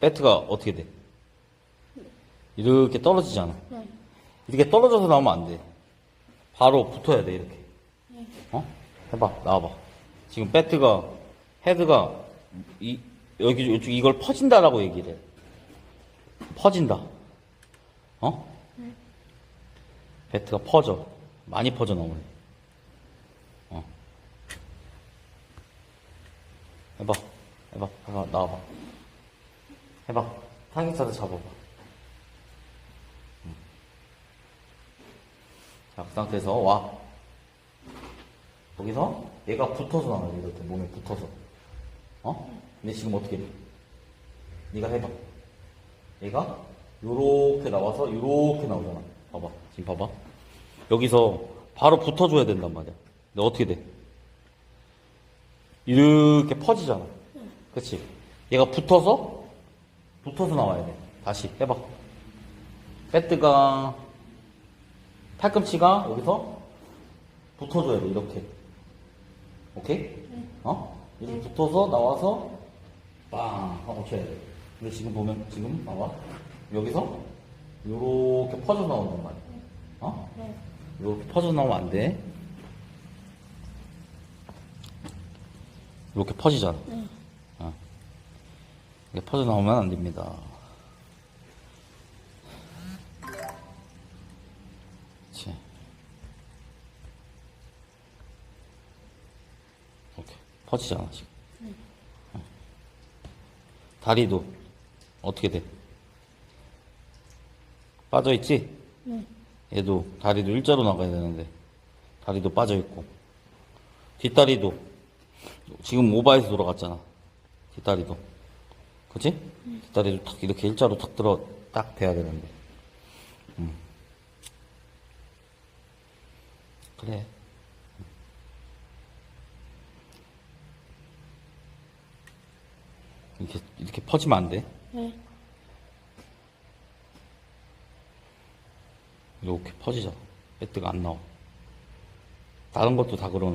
배트가 어떻게 돼? 이렇게 떨어지잖아. 네. 이렇게 떨어져서 나오면 안 돼. 바로 붙어야 돼, 이렇게. 어? 해봐, 나와봐. 지금 배트가, 헤드가, 이, 여기, 이쪽 이걸 퍼진다라고 얘기를 해. 퍼진다. 어? 배트가 퍼져. 많이 퍼져 나오네. 어. 해봐. 해봐. 해봐. 나와봐. 해봐. 타겟차도 잡아봐. 음. 자, 그 상태에서 와. 거기서 얘가 붙어서 나와야 돼. 이렇게 몸에 붙어서. 어? 근데 지금 어떻게 돼? 네가 해봐. 얘가 요렇게 나와서 요렇게 나오잖아. 봐봐. 지금 봐봐. 여기서 바로 붙어줘야 된단 말이야. 근데 어떻게 돼? 이렇게 퍼지잖아. 그치? 얘가 붙어서, 붙어서 나와야 돼. 다시 해봐. 배트가, 팔꿈치가 여기서 붙어줘야 돼. 이렇게. 오케이? 어? 이렇게 붙어서 나와서, 빵! 하고 쳐야 돼. 근데 지금 보면, 지금, 봐봐. 여기서, 요렇게 퍼져 나온단 말이야. 어? 네. 이렇게 퍼져 나오면 안 돼. 이렇게 퍼지잖아. 네. 어. 이렇게 퍼져 나오면 안 됩니다. 그렇지. 이렇게 퍼지잖아 지금. 어. 다리도 어떻게 돼? 빠져 있지? 네. 얘도 다리도 일자로 나가야 되는데 다리도 빠져 있고 뒷다리도 지금 오바에서 돌아갔잖아 뒷다리도 그치? 뒷다리도 탁 이렇게 일자로 탁 들어 딱 돼야 되는데 음. 그래 이렇게 이렇게 퍼지면 안 돼. 네. 이렇게 퍼지잖아. 배트가 안 나와. 다른 것도 다 그러나.